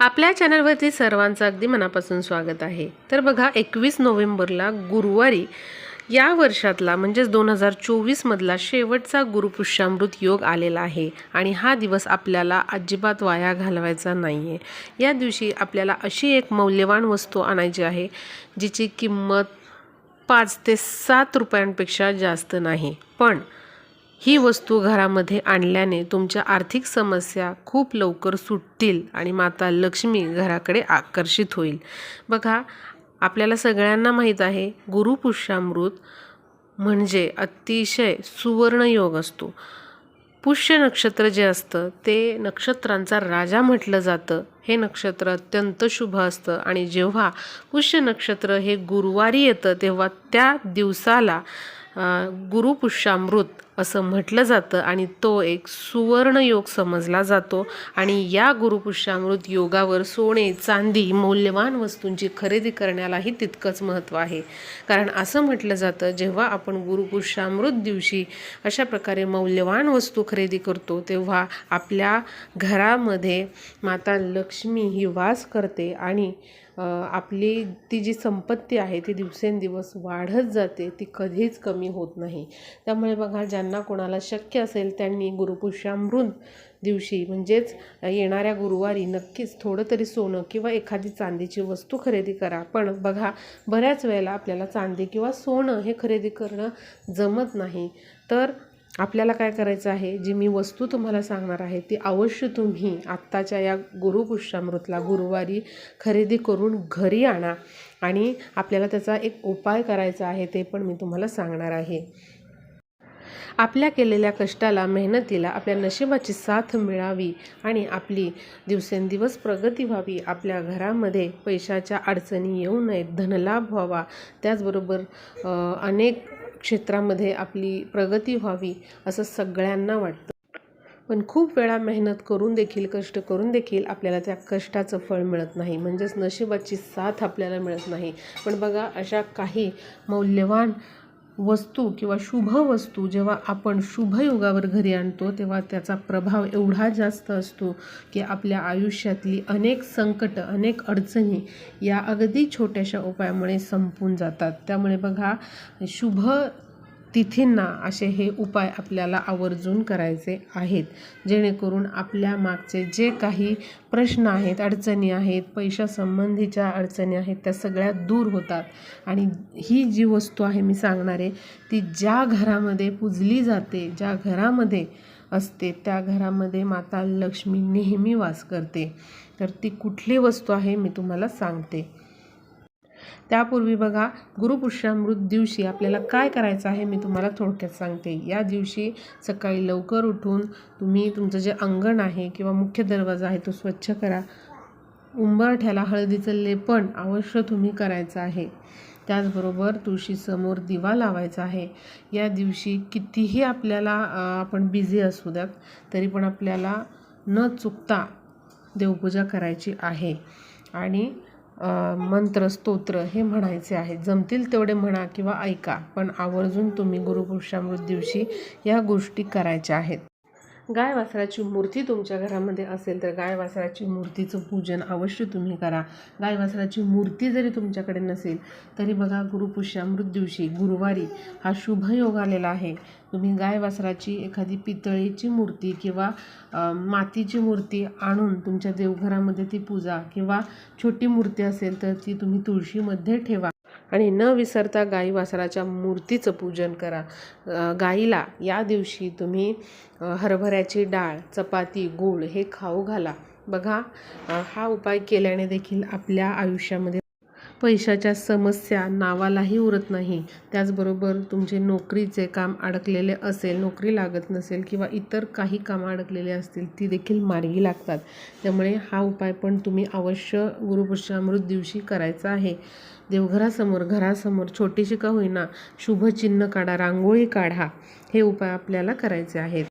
आपल्या चॅनलवरती सर्वांचं अगदी मनापासून स्वागत आहे. तर बघा एकवीस नोव्हेंबरला गुरुवारी या वर्षातला म्हणजेच दोन हजार चोवीसमधला शेवटचा गुरुपुष्यामृत योग आलेला आहे आणि हा दिवस आपल्याला अजिबात वाया घालवायचा नाही आहे या दिवशी आपल्याला अशी एक मौल्यवान वस्तू आणायची आहे जिची किंमत पाच ते सात रुपयांपेक्षा जास्त नाही. पण ही वस्तू घरामध्ये आणल्याने तुमच्या आर्थिक समस्या खूप लवकर सुटतील आणि माता लक्ष्मी घराकडे आकर्षित होईल. बघा आपल्याला सगळ्यांना माहीत आहे गुरुपुष्यामृत म्हणजे अतिशय सुवर्णयोग असतो. पुष्य नक्षत्र जे असतं ते नक्षत्रांचा राजा म्हटलं जातं. हे नक्षत्र अत्यंत शुभ असतं आणि जेव्हा पुष्य नक्षत्र हे गुरुवारी येतं तेव्हा त्या दिवसाला गुरुपुष्यामृत असं म्हटलं जातं आणि तो एक सुवर्ण योग समजला जातो. आणि या गुरुपुष्यामृत योगावर सोने चांदी मौल्यवान वस्तूंची खरेदी करण्यालाही तितकंच महत्त्व आहे. कारण असं म्हटलं जातं जेव्हा आपण गुरुपुष्यामृत दिवशी अशा प्रकारे मौल्यवान वस्तू खरेदी करतो तेव्हा आपल्या घरामध्ये माता लक्ष्मी ही वास करते आणि आपली ती जी संपत्ती आहे ती दिवसेंदिवस वाढत जाते ती कधीच कमी होत नाही. त्यामुळे बघा ज्यांना ज्यांना कोणाला शक्य असेल त्यांनी गुरुपुष्यामृत दिवशी म्हणजेच येणाऱ्या गुरुवारी नक्कीच थोडं तरी सोनं किंवा एखादी चांदीची वस्तू खरेदी करा. पण बघा बऱ्याच वेळेला आपल्याला चांदी किंवा सोनं हे खरेदी करणं जमत नाही. तर आपल्याला काय करायचं आहे? जी मी वस्तू तुम्हाला सांगणार आहे ती अवश्य तुम्ही आत्ताच्या या गुरुपुष्यामृतला गुरुवारी खरेदी करून घरी आणा. आणि आपल्याला त्याचा एक उपाय करायचा आहे ते पण मी तुम्हाला सांगणार आहे. आपल्या केलेल्या कष्टाला मेहनतीला आपल्या नशिबाची साथ मिळावी आणि आपली दिवसेंदिवस प्रगती व्हावी. आपल्या घरामध्ये पैशाच्या अडचणी येऊ नयेत धनलाभ व्हावा. त्याचबरोबर अनेक क्षेत्रामध्ये आपली प्रगती व्हावी असं सगळ्यांना वाटतं. पण खूप वेळा मेहनत करून देखील कष्ट करून देखील आपल्याला त्या कष्टाचं फळ मिळत नाही. म्हणजेच नशिबाची साथ आपल्याला मिळत नाही. पण बघा अशा काही मौल्यवान वस्तू किंवा शुभ वस्तू जेव्हा आपण शुभयुगावर घरी आणतो तेव्हा त्याचा प्रभाव एवढा जास्त असतो की आपल्या आयुष्यातली अनेक संकट अनेक अडचणी या अगदी छोट्याशा उपायामुळे संपून जातात. त्यामुळे बघा शुभ तिथींना असे हे उपाय आपल्याला आवर्जून करायचे आहेत. जेणेकरून आपल्या मागचे जे काही प्रश्न आहेत अडचणी आहेत पैशासंबंधीच्या अडचणी आहेत त्या सगळ्या दूर होतात. आणि ही जी वस्तू आहे मी सांगणार आहे ती ज्या घरामध्ये पूजली जाते ज्या घरामध्ये असते त्या घरामध्ये माता लक्ष्मी नेहमी वास करते. तर ती कुठली वस्तू आहे मी तुम्हाला सांगते. त्यापूर्वी बघा गुरुपुष्यामृत दिवशी आपल्याला काय करायचं आहे मी तुम्हाला थोडक्यात सांगते. या दिवशी सकाळी लवकर उठून तुम्ही तुमचं जे अंगण आहे किंवा मुख्य दरवाजा आहे तो स्वच्छ करा. उंबरठ्याला हळदीचं लेपण अवश्य तुम्ही करायचं आहे. त्याचबरोबर तुळशीसमोर दिवा लावायचा आहे. या दिवशी कितीही आपल्याला आपण बिझी असू द्यात तरी पण आपल्याला न चुकता देवपूजा करायची आहे. आणि मंत्र स्तोत्र हे म्हणायचे आहे जमतील तेवढे म्हणा किंवा ऐका पण आवर्जून तुम्ही गुरुपुरुषामृत दिवशी या गोष्टी करायच्या आहेत. गाय वासराची मूर्ती तुमच्या घरामध्ये असेल तर गाय वासराची मूर्तीचं पूजन अवश्य तुम्ही करा. गाय वासराची मूर्ती जरी तुमच्याकडे नसेल तरी बघा गुरुपुष्यामृत दिवशी गुरुवारी हा शुभयोग आलेला आहे. तुम्ही गाय वासराची एखादी पितळेची मूर्ती किंवा मातीची मूर्ती आणून तुमच्या देवघरामध्ये ती पूजा किंवा छोटी मूर्ती असेल तर ती तुम्ही तुळशीमध्ये ठेवा. आणि न विसरता गाई वासराच्या मूर्तीचं पूजन करा. गाईला या दिवशी तुम्ही हरभऱ्याची डाळ चपाती गूळ हे खाऊ घाला. बघा हा उपाय केल्याने देखील आपल्या आयुष्यामध्ये पैशाच्या समस्या नावालाही उरत नाही. त्याचबरोबर तुमचे नोकरीचे काम अडकलेले असेल नोकरी लागत नसेल किंवा इतर काही कामं अडकलेले असतील ती देखील मार्गी लागतात. त्यामुळे हा उपाय पण तुम्ही अवश्य गुरुपुष्यामृत दिवशी करायचा आहे. देवघरासमोर घरासमोर छोटीशी का होईना शुभचिन्ह काढा रांगोळी काढा हे उपाय आपल्याला करायचे आहेत.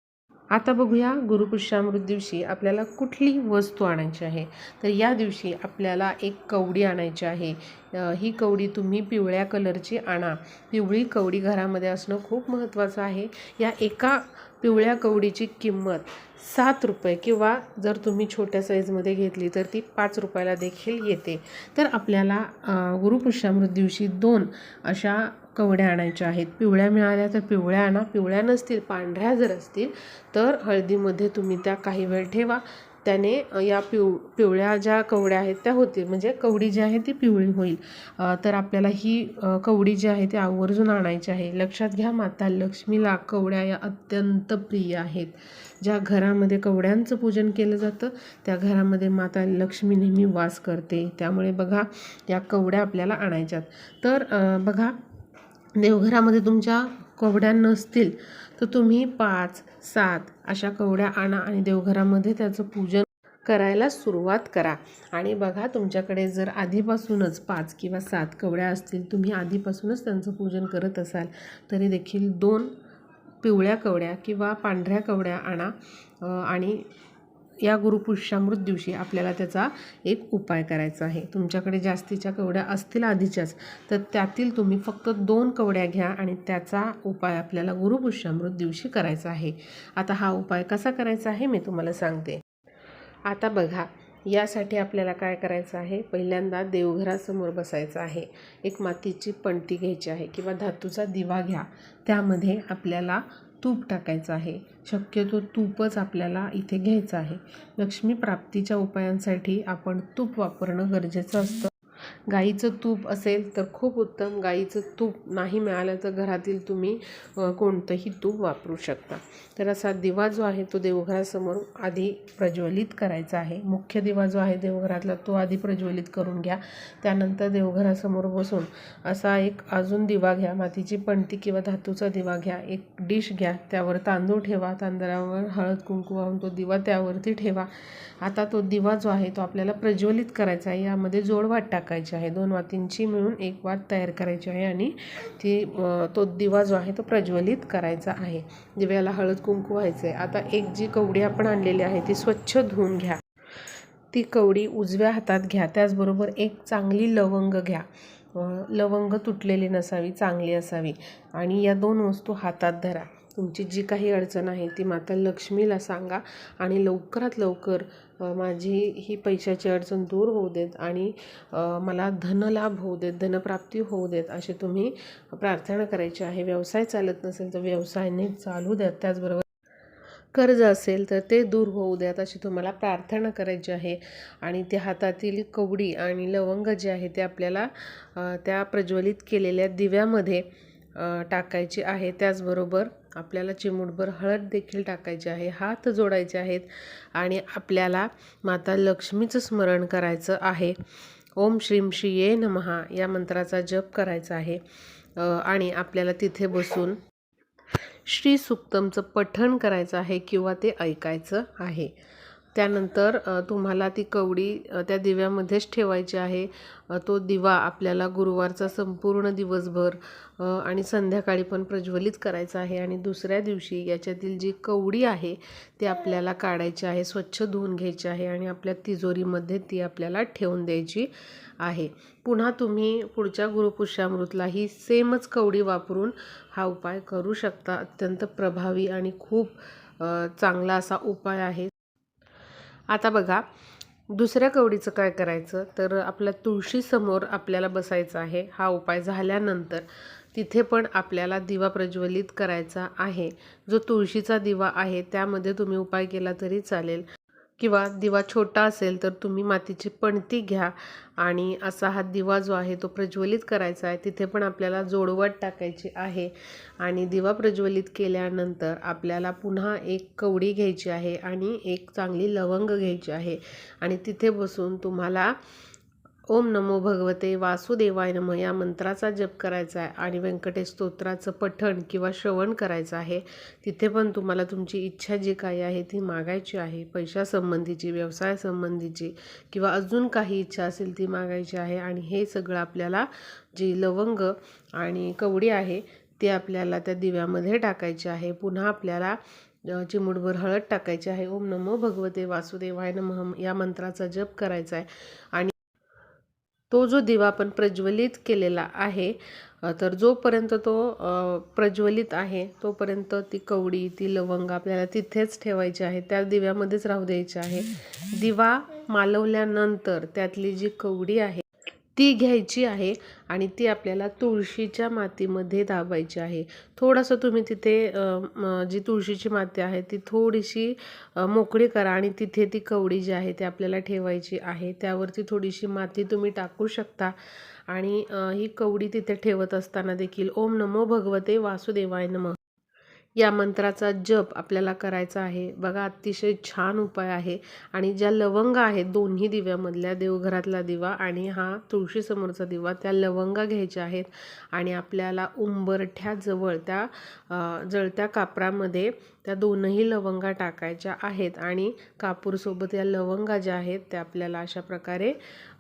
आता बघूया गुरुपुष्यामृत दिवशी आपल्याला कुठली वस्तू आणायची आहे. तर या दिवशी आपल्याला एक कवडी आणायची आहे. ही कवडी तुम्ही पिवळ्या कलरची आणा. पिवळी कवडी घरामध्ये असणं खूप महत्त्वाचं आहे. या एका पिवळ्या कवडीची किंमत सात रुपये किंवा जर तुम्ही छोट्या साईजमध्ये घेतली तर ती पाच रुपयाला देखील येते. तर आपल्याला गुरुपुष्यामृत दिवशी दोन अशा कवड्या आणायच्या आहेत. पिवळ्या मिळाल्या तर पिवळ्या आणा. पिवळ्या नसतील पांढऱ्या जर असतील तर हळदीमध्ये तुम्ही त्या काही वेळ ठेवा. त्याने या पिव पिवळ्या ज्या कवड्या आहेत त्या होतील. म्हणजे कवडी जी आहे ती पिवळी होईल. तर आपल्याला ही कवडी जी आहे ती आवर्जून आणायची आहे. लक्षात घ्या माता लक्ष्मीला कवड्या या अत्यंत प्रिय आहेत. ज्या घरामध्ये कवड्यांचं पूजन केलं जातं त्या घरामध्ये माता लक्ष्मी नेहमी वास करते. त्यामुळे बघा या कवड्या आपल्याला आणायच्यात. तर बघा देवघरामध्ये तुमच्या कवड्या नसतील तर तुम्ही पाच सात अशा कवड्या आणा आणि देवघरामध्ये त्याचं पूजन करायला सुरुवात करा. आणि बघा तुमच्याकडे जर आधीपासूनच पाच किंवा सात कवड्या असतील तुम्ही आधीपासूनच त्यांचं पूजन करत असाल तरी देखील दोन पिवळ्या कवड्या किंवा पांढऱ्या कवड्या आणा. आणि या गुरुपुष्यामृत दिवशी आपल्याला त्याचा एक उपाय करायचा आहे. तुमच्याकडे जास्तीच्या कवड्या असतील आधीच्याच तर त्यातील तुम्ही फक्त दोन कवड्या घ्या आणि त्याचा उपाय आपल्याला गुरुपुष्यामृत दिवशी करायचा आहे. आता हा उपाय कसा करायचा आहे मी तुम्हाला सांगते. आता बघा यासाठी आपल्याला काय करायचं आहे? पहिल्यांदा देवघरासमोर बसायचं आहे. एक मातीची पणती घ्यायची आहे किंवा धातूचा दिवा घ्या. त्यामध्ये आपल्याला तूप टाकायचं आहे. शक्यतो तूपच आपल्याला इथे घ्यायचं आहे. लक्ष्मी प्राप्तीच्या उपायांसाठी आपण तूप वापरणं गरजेचं असतं. गाईचं तूप असेल तर खूप उत्तम. गाईचं तूप नाही मिळालं तर घरातील तुम्ही कोणतंही तूप वापरू शकता. तर असा दिवा जो आहे तो देवघरासमोर आधी प्रज्वलित करायचा आहे. मुख्य दिवा जो आहे देवघरातला तो आधी प्रज्वलित करून घ्या. त्यानंतर देवघरासमोर बसून असा एक अजून दिवा घ्या. मातीची पणती किंवा धातूचा दिवा घ्या. एक डिश घ्या. त्यावर तांदूळ ठेवा. तांदळावर हळद कुंकू वाहून तो दिवा त्यावरती ठेवा. आता तो दिवा जो आहे तो आपल्याला प्रज्वलित करायचा आहे. यामध्ये जोडवाट टाकायची आहे. दोन वातींची मिळून एक वात तयार करायची आहे आणि ती तो दिवा जो आहे तो प्रज्वलित करायचा आहे. दिव्याला हळद कुंकू व्हायचं आहे आता एक जी कवडी आपण आणलेली आहे ती स्वच्छ धुवून घ्या. ती कवडी उजव्या हातात घ्या. त्याचबरोबर एक चांगली लवंग घ्या. लवंग तुटलेली नसावी चांगली असावी. आणि या दोन वस्तू हातात धरा. तुमची जी काही अडचण आहे ती माता लक्ष्मीला सांगा आणि लवकरात लवकर माझी ही पैशाची अडचण दूर होऊ देत आणि मला धनलाभ होऊ देत धनप्राप्ती होऊ देत अशी तुम्ही प्रार्थना करायची आहे. व्यवसाय चालत नसेल तर व्यवसाय नीट चालू द्यात त्याचबरोबर कर्ज असेल तर ते दूर होऊ द्यात अशी तुम्हाला प्रार्थना करायची आहे. आणि ते हातातील कवडी आणि लवंग जे आहे ते आपल्याला त्या प्रज्वलित केलेल्या दिव्यामध्ये टाकायची आहे. त्याचबरोबर आपल्याला चिमूटभर हळद देखील टाकायची आहे हात जोडायचे आहेत आणि आपल्याला माता लक्ष्मीचं स्मरण करायचं आहे. ओम श्रीम ये नमहा या मंत्राचा जप करायचा आहे. आणि आपल्याला तिथे बसून श्री सुक्तमचं पठण करायचं आहे किंवा ते ऐकायचं आहे. त्यानंतर तुम्हाला ती कवडी त्या दिव्यामध्येच ठेवायची आहे. तो दिवा आपल्याला गुरुवारचा संपूर्ण दिवसभर आणि संध्याकाळी पण प्रज्वलित करायचा आहे आणि दुसऱ्या दिवशी याच्यातील जी कवडी आहे ती आपल्याला काढायची आहे स्वच्छ धुवून घ्यायची आहे आणि आपल्या तिजोरीमध्ये ती आपल्याला ठेवून द्यायची आहे. पुन्हा तुम्ही पुढच्या गुरुपुष्यामृतला ही सेमच कवडी वापरून हा उपाय करू शकता. अत्यंत प्रभावी आणि खूप चांगला असा उपाय आहे. आता बघा दुसऱ्या कवडीचं काय करायचं? तर आपल्या तुळशीसमोर आपल्याला बसायचं आहे. हा उपाय झाल्यानंतर तिथे पण आपल्याला दिवा प्रज्वलित करायचा आहे. जो तुळशीचा दिवा आहे त्यामध्ये तुम्ही उपाय केला तरी चालेल. किंवा दिवा छोटा असेल तर तुम्ही मातीची पणती घ्या. आणि असा हा दिवा जो आहे तो प्रज्वलित करायचा आहे. तिथे पण आपल्याला जोडवट टाकायची आहे. आणि दिवा प्रज्वलित केल्यानंतर आपल्याला पुन्हा एक कवडी घ्यायची आहे आणि एक चांगली लवंग घ्यायची आहे. आणि तिथे बसून तुम्हाला ओम नमो भगवते वासुदेवाय नम या मंत्राचा जप करायचा आहे आणि व्यंकटेश स्तोत्राचं पठण किंवा श्रवण करायचं आहे. तिथे पण तुम्हाला तुमची इच्छा जी काही आहे ती मागायची आहे. पैशासंबंधीची व्यवसायासंबंधीची किंवा अजून काही इच्छा असेल ती मागायची आहे. आणि हे सगळं आपल्याला जी लवंग आणि कवडी आहे ती आपल्याला त्या दिव्यामध्ये टाकायची आहे. पुन्हा आपल्याला अ, हळद टाकायची आहे. ओम नमो भगवते वासुदेवाय नम या मंत्राचा जप करायचा आहे. आणि तो जो दिवा आपण प्रज्वलित केलेला आहे तर जोपर्यंत तो प्रज्वलित आहे तोपर्यंत ती कवडी ती लवंग आपल्याला तिथेच ठेवायची आहे. त्या दिव्यामध्येच राहू द्यायची आहे. दिवा मालवल्यानंतर त्यातली जी कवडी आहे ती घ्यायची आहे आणि ती आपल्याला तुळशीच्या मातीमध्ये दाबायची आहे. थोडंसं तुम्ही तिथे जी तुळशीची माती आहे ती थोडीशी मोकळी करा आणि तिथे ती कवडी जी आहे ती आपल्याला ठेवायची आहे. त्यावरती थोडीशी माती तुम्ही टाकू शकता आणि ही कवडी तिथे ठेवत असताना देखील. ओम नमो भगवते वासुदेवाय नम. या मंत्राचा जप आपल्याला करायचा आहे. बघा अतिशय छान उपाय आहे. आणि ज्या लवंगा आहेत दोन्ही दिव्यामधल्या देवघरातला दिवा आणि हा तुळशीसमोरचा दिवा त्या लवंगा घ्यायच्या आहेत. आणि आपल्याला उंबरठ्याजवळ त्या जळत्या कापरामध्ये त्या दोनही लवंगा टाकायच्या आहेत. आणि कापूरसोबत या लवंगा ज्या आहेत त्या आपल्याला अशा प्रकारे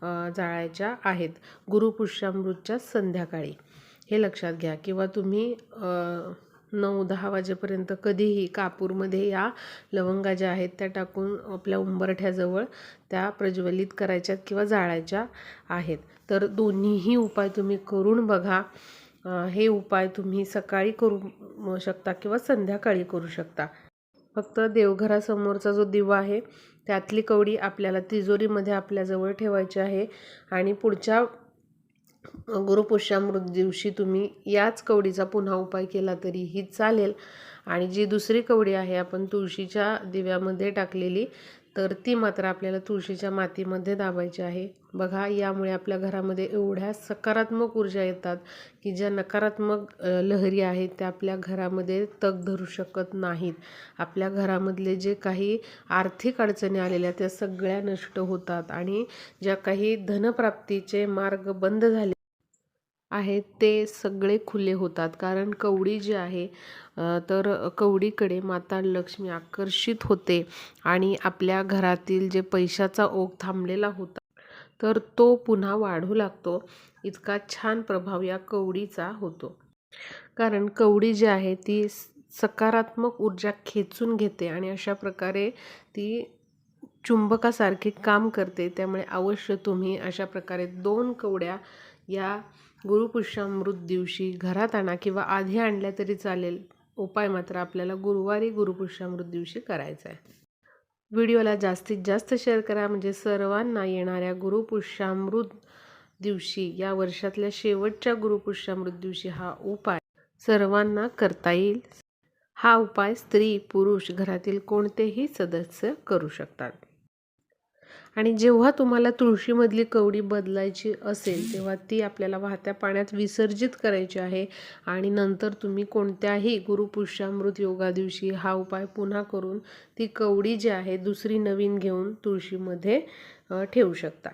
जाळायच्या आहेत. गुरुपुष्यामृतच्या संध्याकाळी. हे लक्षात घ्या. किंवा तुम्ही नऊ दहा वाजेपर्यंत कधीही कापूरमध्ये या लवंगा ज्या आहेत त्या टाकून आपल्या उंबरठ्याजवळ त्या प्रज्वलित करायच्यात किंवा जाळायच्या आहेत. तर दोन्हीही उपाय तुम्ही करून बघा. हे उपाय तुम्ही सकाळी करू शकता किंवा संध्याकाळी करू शकता. फक्त देवघरासमोरचा जो दिवा आहे त्यातली कवडी आपल्याला तिजोरीमध्ये आपल्याजवळ ठेवायची आहे आणि पुढच्या गुरुपुष्यामृत दिवशी तुम्ही याच कवडीचा पुन्हा उपाय केला तरीही चालेल. आणि जी दुसरी कवडी आहे आपण तुळशीच्या दिव्यामध्ये टाकलेली तर ती मात्र आपल्याला तुळशीच्या मातीमध्ये दाबायची आहे. बघा यामुळे आपल्या घरामध्ये एवढ्या सकारात्मक ऊर्जा येतात की ज्या नकारात्मक लहरी आहेत त्या आपल्या घरामध्ये तग धरू शकत नाहीत. आपल्या घरामधले जे काही आर्थिक अडचणी आलेल्या त्या सगळ्या नष्ट होतात. आणि ज्या काही धनप्राप्तीचे मार्ग बंद झाले आहेत ते सगळे खुले होतात. कारण कवडी जी आहे तर कवडीकडे माता लक्ष्मी आकर्षित होते आणि आपल्या घरातील जे पैशाचा ओघ थांबलेला होता तर तो पुन्हा वाढू लागतो. इतका छान प्रभाव या कवडीचा होतो. कारण कवडी जी आहे ती स- सकारात्मक ऊर्जा खेचून घेते आणि अशा प्रकारे ती चुंबकासारखे काम करते. त्यामुळे अवश्य तुम्ही अशा प्रकारे दोन कवड्या या गुरुपुष्यामृत दिवशी घरात आणा किंवा आधी आणल्या तरी चालेल. उपाय मात्र आपल्याला गुरुवारी गुरुपुष्यामृत दिवशी करायचा आहे. व्हिडिओला जास्तीत जास्त शेअर करा. म्हणजे सर्वांना येणाऱ्या गुरुपुष्यामृत दिवशी या वर्षातल्या शेवटच्या गुरुपुष्यामृत दिवशी हा उपाय सर्वांना करता येईल. हा उपाय स्त्री पुरुष घरातील कोणतेही सदस्य करू शकतात. आणि जेव्हा तुम्हाला तुळशीमधली कवडी बदलायची असेल तेव्हा ती आपल्याला वाहत्या पाण्यात विसर्जित करायची आहे. आणि नंतर तुम्ही कोणत्याही गुरुपुष्यामृत योगा दिवशी हा उपाय पुन्हा करून ती कवडी जी आहे दुसरी नवीन घेऊन तुळशीमध्ये ठेवू शकता.